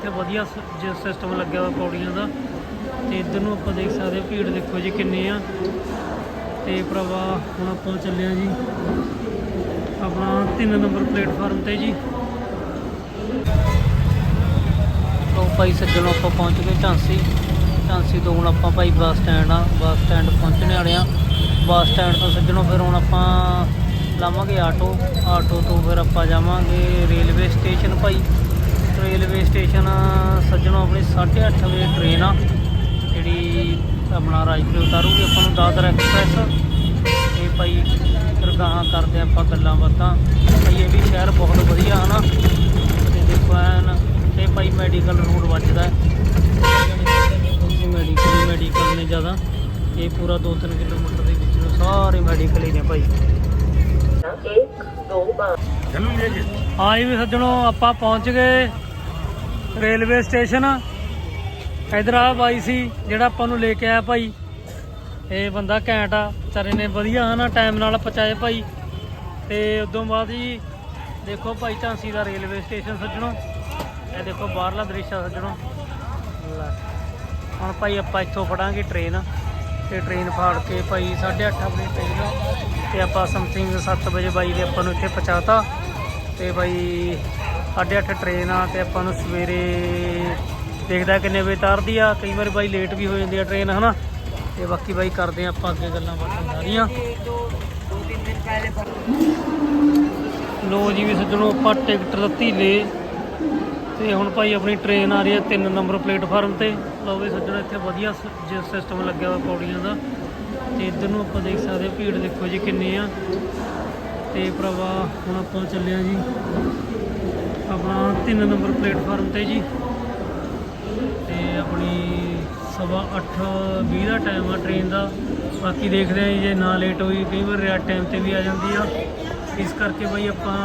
ਇੱਥੇ ਵਧੀਆ ਸਿਸਟਮ ਲੱਗਿਆ ਹੋਇਆ ਪੌੜੀਆਂ ਦਾ, ਤੇ ਇੱਧਰ ਨੂੰ ਆਪਾਂ ਦੇਖ ਸਕਦੇ ਭੀੜ ਦੇਖੋ ਜੀ ਕਿੰਨੀ ਆ। ਤੇ ਭਰਾਵਾ, ਹੁਣ ਆਪਾਂ ਚੱਲੇ ਆ ਜੀ ਆਪਣਾ 3 ਨੰਬਰ ਪਲੇਟਫਾਰਮ ਤੇ ਜੀ। ਲੋ ਭਾਈ ਸੱਜਣੋਂ, ਆਪਾਂ ਪਹੁੰਚ ਗਏ ਝਾਂਸੀ। ਝਾਂਸੀ ਤੋਂ ਹੁਣ ਆਪਾਂ ਭਾਈ ਬੱਸ ਸਟੈਂਡ ਆ, ਬੱਸ ਸਟੈਂਡ ਪਹੁੰਚਣੇ ਵਾਲੇ ਆ ਬੱਸ ਸਟੈਂਡ ਤੋਂ ਸੱਜਣੋਂ, ਫਿਰ ਹੁਣ ਆਪਾਂ ਲਾਵਾਂਗੇ ਆਟੋ। ਆਟੋ ਤੋਂ ਫਿਰ ਆਪਾਂ ਜਾਵਾਂਗੇ ਰੇਲਵੇ ਸਟੇਸ਼ਨ ਭਾਈ। ਸਟੇਸ਼ਨ ਸੱਜਣੋਂ ਆਪਣੀ 8:30 ਵਜੇ ਟ੍ਰੇਨ ਆ ਜਿਹੜੀ ਆਪਣਾ ਰਾਜਪੁਰ ਉਤਾਰੂਗੀ ਆਪਾਂ ਨੂੰ ਦਾਦਰ ਐਕਸਪ੍ਰੈਸ ਤੇ ਭਾਈ ਫਿਰ ਗਾਹਾਂ ਕਰਦੇ ਆਪਾਂ ਗੱਲਾਂ ਬਾਤਾਂ। ਭਾਈ ਇਹ ਵੀ ਸ਼ਹਿਰ ਬਹੁਤ ਵਧੀਆ ਹਨਾ? ਤੇ ਦੇਖੋ ਐਨ ਤੇ ਭਾਈ ਮੈਡੀਕਲ ਰੋਡ ਵੱਜਦਾ ਹੈ। ਮੈਡੀਕਲ ਮੈਡੀਕਲ ਨੇ ਜ਼ਿਆਦਾ। ਇਹ ਪੂਰਾ 2-3 ਕਿਲੋਮੀਟਰ ਦੇ ਵਿੱਚ ਨੂੰ ਸਾਰੇ ਮੈਡੀਕਲ ਹੀ ਨੇ ਭਾਈ। ਹਾਂ ਜੀ। ਵੀ ਸੱਜਣੋ ਆਪਾਂ ਪਹੁੰਚ ਗਏ। Railway station. ਇਧਰ ਆ ਬਾਈ ਸੀ, ਜਿਹੜਾ ਆਪਾਂ ਨੂੰ ਲੈ ਕੇ ਆਇਆ ਭਾਈ। ਇਹ ਬੰਦਾ ਘੈਂਟ ਆ, ਵਿਚਾਰੇ ਨੇ ਵਧੀਆ ਹਨਾ ਟਾਈਮ ਨਾਲ ਪਹੁੰਚਾਏ ਭਾਈ। ਤੇ ਉਦੋਂ ਬਾਅਦ ਜੀ, ਦੇਖੋ ਭਾਈ ਝਾਂਸੀ ਦਾ ਰੇਲਵੇ ਸਟੇਸ਼ਨ ਸੱਜਣੋ। ਇਹ ਦੇਖੋ ਬਾਹਰਲਾ ਦ੍ਰਿਸ਼ ਆ ਸੱਜਣੋ। ਹੁਣ ਭਾਈ ਆਪਾਂ ਇੱਥੋਂ ਫੜਾਂਗੇ ਟ੍ਰੇਨ ਤੇ ਟ੍ਰੇਨ ਫਾੜ ਕੇ ਭਾਈ 8:30 ਵਜੇ ਟ੍ਰੇਨ ਤੇ ਆਪਾਂ ਸਮਥਿੰਗ 7 ਵਜੇ ਬਾਈ ਦੇ ਆਪਾਂ ਨੂੰ ਇੱਥੇ ਪਹੁੰਚਾਤਾ। ਤੇ ਬਾਈ 8:30 ਟ੍ਰੇਨ ਆ ਤੇ ਆਪਾਂ ਨੂੰ ਸਵੇਰੇ ਦੇਖਦਾ ਕਿੰਨੇ ਵਜੇ ਤਾਰਦੀ ਆ। ਕਈ ਵਾਰ ਬਾਈ ਲੇਟ ਵੀ ਹੋ ਜਾਂਦੀ ਆ ਟ੍ਰੇਨ ਹਨਾ? ਤੇ ਬਾਕੀ ਬਾਈ ਕਰਦੇ ਆ ਆਪਾਂ ਅੱਗੇ ਗੱਲਾਂ ਬਾਤਾਂ ਸਾਰੀਆਂ। ਲੋ ਜੀ ਵੀ ਸੱਜਣੋ, ਆਪਾਂ ਟਿਕਟ ਲੱਤੀ ਲੈ। ਤੇ ਹੁਣ ਭਾਈ ਆਪਣੀ ਟ੍ਰੇਨ ਆ ਰਹੀ ਹੈ 3 ਨੰਬਰ ਪਲੇਟਫਾਰਮ ਤੇ। ਲੋ ਵੀ ਸੱਜਣੋ, ਇੱਥੇ ਵਧੀਆ ਸਿਸਟਮ ਲੱਗਿਆ ਹੋਇਆ ਪੌੜੀਆਂ ਦਾ। ਤੇ ਇੱਧਰ ਨੂੰ ਆਪਾਂ ਦੇਖ ਸਕਦੇ ਭੀੜ ਦੇਖੋ ਜੀ ਕਿੰਨੀ ਆ। ਤੇ ਭਰਾਵਾ, ਹੁਣ ਆਪਾਂ ਚੱਲੇ ਆ ਜੀ। ਆਪਣਾ 3 ਨੰਬਰ ਪਲੇਟਫਾਰਮ ਤੇ ਜੀ। ਤੇ ਆਪਣੀ ਸਵਾ 8:20 ਦਾ ਟਾਈਮ ਆ ਟ੍ਰੇਨ ਦਾ। ਬਾਕੀ ਦੇਖਦੇ ਆ ਜੀ, ਜੇ ਨਾ ਲੇਟ ਹੋਈ ਕਈ ਵਾਰ ਰਿਆ ਟਾਈਮ ਤੇ ਵੀ ਆ ਜਾਂਦੀ ਆ। ਇਸ ਕਰਕੇ ਬਈ ਆਪਾਂ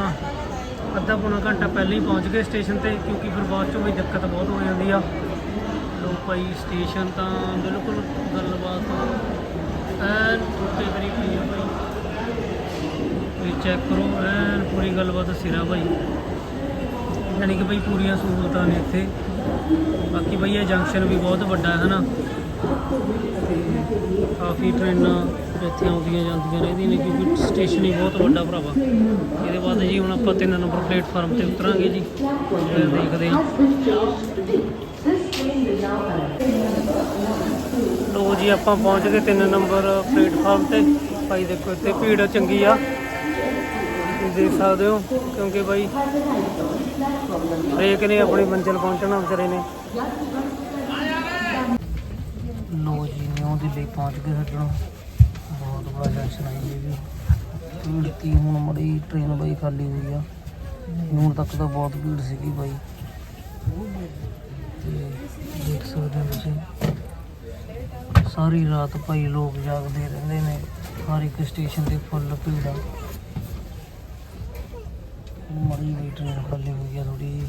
ਅੱਧਾ ਪੌਣਾ ਘੰਟਾ ਪਹਿਲਾਂ ਹੀ ਪਹੁੰਚ ਗਏ ਸਟੇਸ਼ਨ ਤੇ ਕਿਉਂਕਿ ਫਿਰ ਬਾਅਦ ਚੋਂ ਵੀ ਦਿੱਕਤ ਬਹੁਤ ਹੋ ਜਾਂਦੀ ਆ। ਲੋਕ ਭਾਈ ਸਟੇਸ਼ਨ ਤਾਂ ਬਿਲਕੁਲ ਗੱਲਬਾਤ ਐਨ ਉੱਤੇ ਕਰੀਬ ਪਈ ਆ ਭਾਈ। ਚੈੱਕ ਕਰੋ ਐਨ ਪੂਰੀ ਗੱਲਬਾਤ ਸਿਰਾ ਭਾਈ। ਯਾਨੀ ਕਿ ਬਈ ਪੂਰੀਆਂ ਸਹੂਲਤਾਂ ਨੇ ਇੱਥੇ। ਬਾਕੀ ਬਈ ਇਹ ਜੰਕਸ਼ਨ ਵੀ ਬਹੁਤ ਵੱਡਾ ਹੈ, ਹਨਾ? ਤੇ ਕਾਫੀ ਟ੍ਰੇਨਾਂ ਇੱਥੇ ਆਉਂਦੀਆਂ ਜਾਂਦੀਆਂ ਰਹਿੰਦੀਆਂ ਨੇ ਕਿਉਂਕਿ ਸਟੇਸ਼ਨ ਹੀ ਬਹੁਤ ਵੱਡਾ ਭਰਾਵਾ। ਇਹਦੇ ਬਾਅਦ ਜੀ ਹੁਣ ਆਪਾਂ ਤਿੰਨ ਨੰਬਰ ਪਲੇਟਫਾਰਮ ਤੇ ਉਤਰਾਂਗੇ ਜੀ। ਫਿਰ ਦੇਖਦੇ ਹਾਂ। ਲੋ ਜੀ, ਆਪਾਂ ਪਹੁੰਚ ਗਏ ਤਿੰਨ ਨੰਬਰ ਪਲੇਟਫਾਰਮ ਤੇ। ਭਾਈ ਦੇਖੋ, ਇੱਥੇ ਭੀੜ ਚੰਗੀ ਆ। ਦੇਖ ਸਕਦੇ ਹੋ, ਕਿਉਂਕਿ ਬਾਈ ਹਰੇਕ ਨੇ ਆਪਣੀ ਮੰਜ਼ਿਲ ਪਹੁੰਚਣਾ ਵਿਚਾਰੇ ਨੇ। ਲੋ ਜੀ ਨਿਊ ਦਿੱਲੀ ਪਹੁੰਚ ਗਏ ਸੱਜਣੋ ਬਹੁਤ ਬੜਾ ਜੰਕਸ਼ਨ ਆਈ ਜੀ ਭੀੜ ਕੀ ਹੁਣ ਮੜੀ ਟ੍ਰੇਨ ਬਾਈ ਖਾਲੀ ਹੋਈ ਆ। ਹੁਣ ਤੱਕ ਤਾਂ ਬਹੁਤ ਭੀੜ ਸੀਗੀ ਬਾਈ। ਦੇਖ ਸਕਦੇ ਹੋ ਤੁਸੀਂ। ਸਾਰੀ ਰਾਤ ਭਾਈ ਲੋਕ ਜਾਗਦੇ ਰਹਿੰਦੇ ਨੇ। ਹਰ ਇੱਕ ਸਟੇਸ਼ਨ ਤੇ ਫੁੱਲ ਭੀੜ ਆ। ਮੜੀ ਵੀ ਟ੍ਰੇਨ ਖਾਲੀ ਹੋਈ ਆ ਥੋੜੀ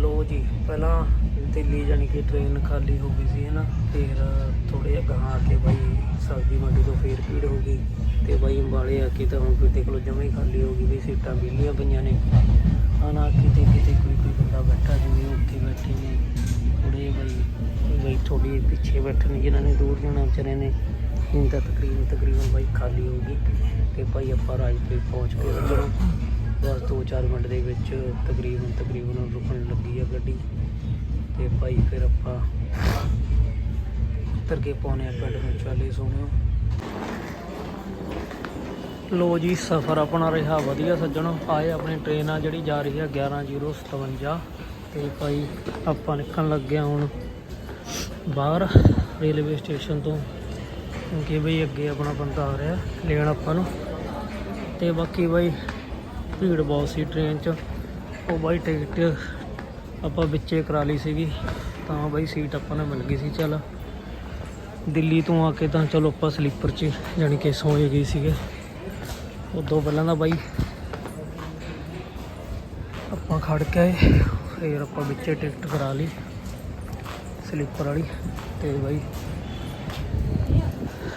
ਲੋ ਜੀ, ਪਹਿਲਾਂ ਦਿੱਲੀ ਜਾਣੀ ਕਿ ਟ੍ਰੇਨ ਖਾਲੀ ਹੋ ਗਈ ਸੀ ਹਨਾ ਫਿਰ ਥੋੜੇ ਅੱਗੇ ਆ ਕੇ ਬਾਈ ਸਬਜ਼ੀ ਮੰਡੀ ਤੋਂ ਫੇਰ ਭੀੜ ਹੋ ਗਈ ਤੇ ਬਾਈ ਅੰਬਾਲੇ ਆ ਕੇ ਤਾਂ ਹੁਣ ਕਿਤੇ ਦੇਖ ਜਮਾ ਹੀ ਖਾਲੀ ਹੋ ਗਈ ਵੀ ਸੀਟਾਂ ਵਿਹਲੀਆਂ ਪਈਆਂ ਨੇ। ਹਨਾ ਕਿਤੇ ਕਿਤੇ ਕੋਈ ਕੋਈ ਬੰਦਾ ਬੈਠਾ ਜਿਵੇਂ ਉੱਥੇ ਬੈਠੇ ਨੇ। ਥੋੜੇ ਬਾਈ ਬਾਈ ਥੋੜੀ ਪਿੱਛੇ ਬੈਠੇ ਨੇ ਜਿਨ੍ਹਾਂ ਨੇ ਦੂਰ ਜਾਣਾ ਵਿਚਾਰੇ ਨੇ। ਹੁਣ ਤਾਂ ਤਕਰੀਬਨ ਤਕਰੀਬਨ ਬਾਈ ਖਾਲੀ ਹੋ ਗਈ ਤੇ ਭਾਈ ਆਪਾਂ ਰਾਜਪੁਰ ਪਹੁੰਚ ਗਏ ਉੱਧਰੋਂ ਬਸ 2-4 ਮਿੰਟ ਦੇ ਵਿੱਚ ਤਕਰੀਬਨ ਤਕਰੀਬਨ ਰੁਕਣ ਲੱਗੀ ਆ ਗੱਡੀ ਤੇ ਭਾਈ ਫਿਰ ਆਪਾਂ ਉੱਤਰ ਕੇ ਪੌਣੇ ਆ ਪਿੰਡ ਨੂੰ। ਵਾਲੇ ਸੋਹਣਿਓ। ਲੋ ਜੀ, ਸਫ਼ਰ ਆਪਣਾ ਰਿਹਾ ਵਧੀਆ ਸੱਜਣੋ। ਆਏ ਆਪਣੀ ਟ੍ਰੇਨ ਆ ਜਿਹੜੀ ਜਾ ਰਹੀ ਆ 11057 ਤੇ ਭਾਈ ਆਪਾਂ ਨਿਕਲਣ ਲੱਗੇ ਹੁਣ ਬਾਹਰ ਰੇਲਵੇ ਸਟੇਸ਼ਨ ਤੋਂ। ਕਿਉਂਕਿ ਬਈ ਅੱਗੇ ਆਪਣਾ ਬੰਦਾ ਆ ਰਿਹਾ, ਲੈਣ ਆਪਾਂ ਨੂੰ। ਤੇ ਬਾਕੀ ਬਾਈ ਭੀੜ ਬਹੁਤ ਸੀ ਟ੍ਰੇਨ 'ਚ। ਉਹ ਬਾਈ ਟਿਕਟ ਆਪਾਂ ਵਿੱਚੇ ਕਰਾ ਲਈ ਸੀਗੀ, ਤਾਂ ਬਾਈ ਸੀਟ ਆਪਾਂ ਨੂੰ ਮਿਲ ਗਈ ਸੀ, ਚੱਲ। ਦਿੱਲੀ ਤੋਂ ਆ ਕੇ ਤਾਂ ਚਲੋ ਆਪਾਂ ਸਲੀਪਰ 'ਚ ਜਾਣੀ ਕਿ ਸੋਏ ਗਏ ਸੀਗੇ। ਉਦੋਂ ਪਹਿਲਾਂ ਦਾ ਬਾਈ ਆਪਾਂ ਖੜ ਕੇ ਆਏ, ਫਿਰ ਆਪਾਂ ਵਿੱਚੇ ਟਿਕਟ ਕਰਾ ਲਈ ਸਲੀਪਰ ਵਾਲੀ। ਤੇ ਬਾਈ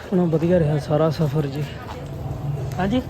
ਆਪਣਾ ਵਧੀਆ ਰਿਹਾ ਸਾਰਾ ਸਫ਼ਰ ਜੀ। ਹਾਂਜੀ?